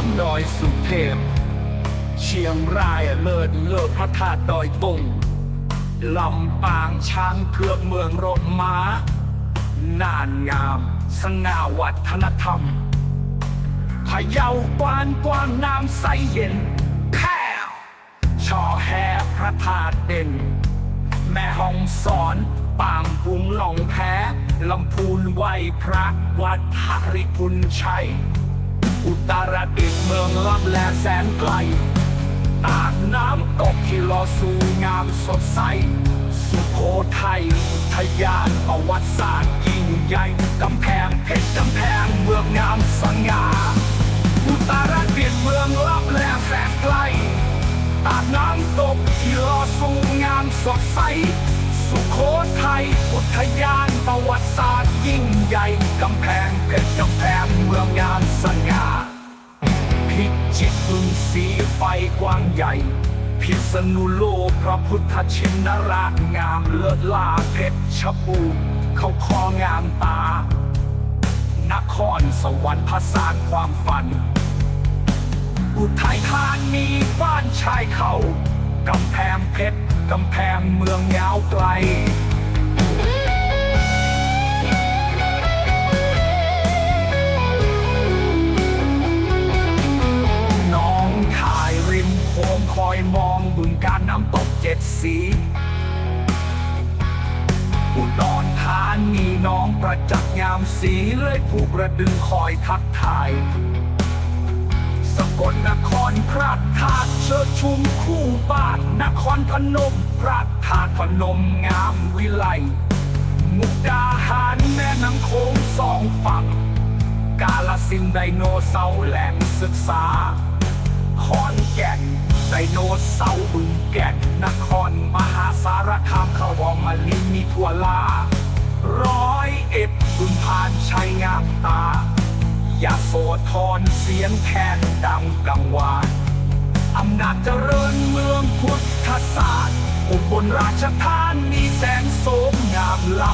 ามดอยสุเทพ เชียงรายเลิศเลิศพระธาตุดอยตุงลำปางช้างเผือกเมืองรถม้า น่านงาม สง่าวัฒนธรรมพะเยากวานกวางน้ำใสเย็นแพ้วช่อแห่พระธาตุเด่น แม่ห้องสอนปางปุงหลองแพ้ลำพูนไหวพระวัดหริพุนชัย อุตรดิตถ์เมืองลับแลแสนไกล ตากน้ำตกที่รอสู่งามสดใส สุโขทัยทยานประวัติศาสตร์ยิ่งใหญ่กำแพงเพชรกำแพงเมืองงามสง่าอุตรดิตถ์เมืองลับแลแสนไกล ตากน้ำตกที่รอสู่งามสดใส สุโขทัยอุทยานประวัติศาสตร์ยิ่งใหญ่กำแพงเพชรกำแพงเมืองงามสง่าพิจิตรบึงสีไฟกว้างใหญ่ พิษณุโลกพระพุทธชินราชงามเลิศลาเพชรชบูร์เขาคองามตานครสวรรค์ผสาความฝัน อุทัยธานีบ้านชายเขากำแพงเพชร กำแพงเมืองยาวไกล น้องถ่ายริมโค้งคอยมองบึงการน้ำตกเจ็ดสีอุดรธานีน้องประจักษ์งามสีเลยผูกระดึงคอยทักทาย กลนครพระธาตุเชิดชุมคู่บ้านนครพนม พระธาตุพนมงามวิไล มุกดาหารแม่น้ำโขงสองฝั่ง กาลสินไดโนเสาร์แหล่งศึกษาขอนแก่นไดโนเสาร์บึงแก่นนครมหาสารคามขาวองมาลินมีทั่วลา โสธรเสียงแคนดังกังวานอำนาจเจริญเมืองพุทธศาสตร์อุบลราชธานีแสนโสมงามล้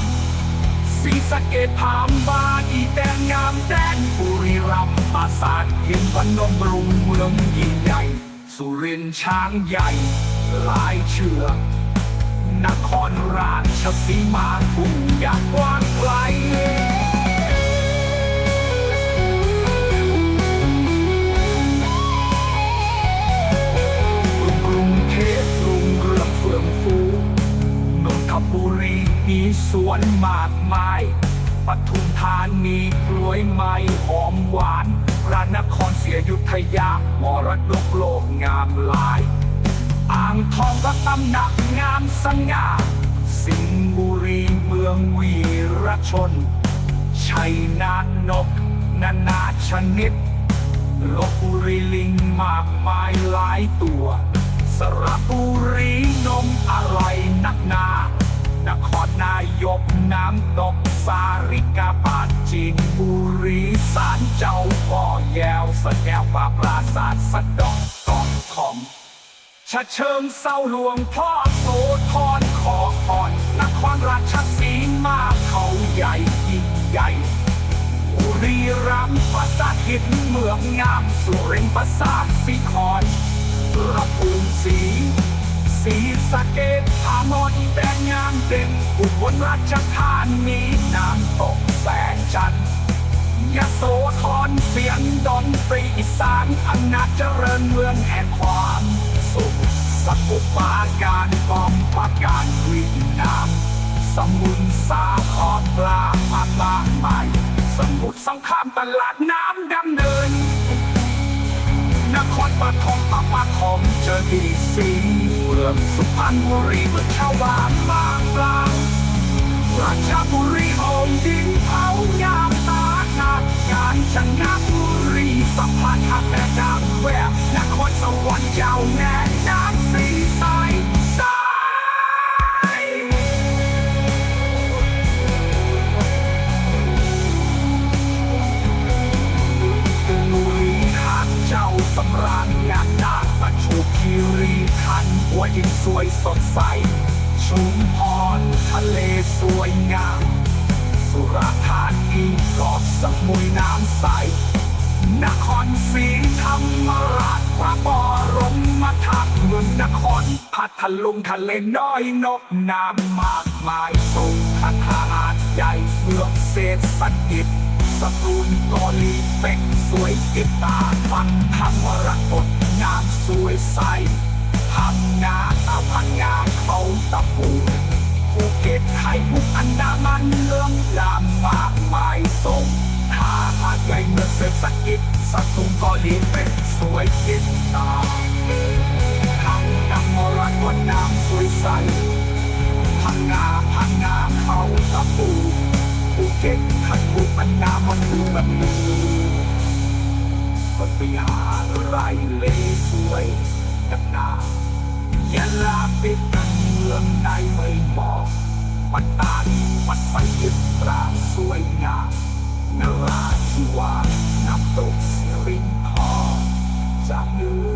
ำศรีสะเกดพามบาอีแดงงามแดนบุรีรัมย์ปราสาทหินพนมรุงเมืองยิ่งใหญ่ สุรินช้างใหญ่ลายเชือกนครราชสีมาทุ่งยางกว้างไกล วนมากมายปทุมธานีกล้วยไม้หอมหวานพระนครเสียยุธยามรดกโลกงามหลาย อ่างทองก็ตำหนักงามสง่า สิงห์บุรีเมืองวีรชน ชัยนานก นานาชนิดลบบุรีลิงมากมายหลายตัว สระบุรีนมอะไรนักหนา นายกน้ำตกสาริกาปาจีนบุรีสารเจ้าพ่อแยวสแกวปราปราสาทสะดอกกองทองชะเชิงเศร้าหลวงพ่อโสธรขอพรนครราชสีมาเขาใหญ่ยิ่งใหญ่บุรีรัมย์ปราสาทหินเมืองงามสุรินทร์ปราสาทสีคอนระภูมิสี สีสะเกดพามอนแดงงามเด่นอุบลราชธานีน้ำตกแสงจันทร์ยโสธรเสียงดนตรีอีสานอำนาจเจริญเมืองแห่งความสุขสกุปาการกองปาการวินนามสมุนสาครปลามาบางใหม่สมุทรสงครามตลาดน้ำดำเนิน นครปฐมปะปะทองเจอดีสี มืองสุพรรณบุรีเมืองชาวบ้านบางกลางราชบุรี ยิงสวยสดใส ชุมพรทะเลสวยงาม สุราษฎร์ธานีเกาะสมุยน้ำใส นครศรีธรรมราชพระบรมธาตุเมืองนครพัทลุงทะเลน้อยนกน้ำมากมายทรงพระหาดใหญ่เมืองเศรษฐกิจสตูลกอลีเป็กสวยติดตาฟังธรรมรกฏงามสวยใส ภูเก็ตไทยมุกอันดามันเรื่องรามมากมายทรงทาหาดใหญ่เมืองเศรษฐกิจสตูลกอลีเป็กสวยติดตาพังธรรมรกน้ำสวยใสพังงาพังงาเขาตะปูภูเก็ตขันบุกมันนามันดูแบบมือคนไปหาไรเลสวยกับนายะลาปิดกันเมืองในไม่เหมาะ ปัตตานีวัดไปยึดตราสวยงามนราธิวาสน้ำตกสิรินทรจากเนื้อ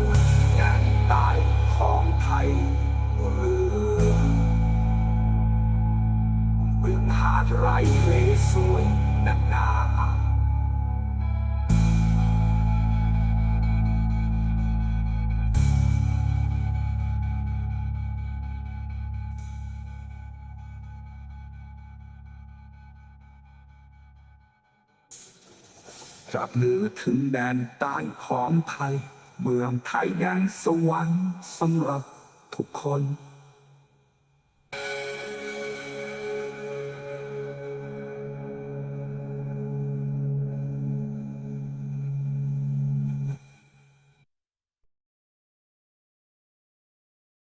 จับมือถึงแดนใต้ของไทย เมืองไทยยังสวรรค์สำหรับทุกคน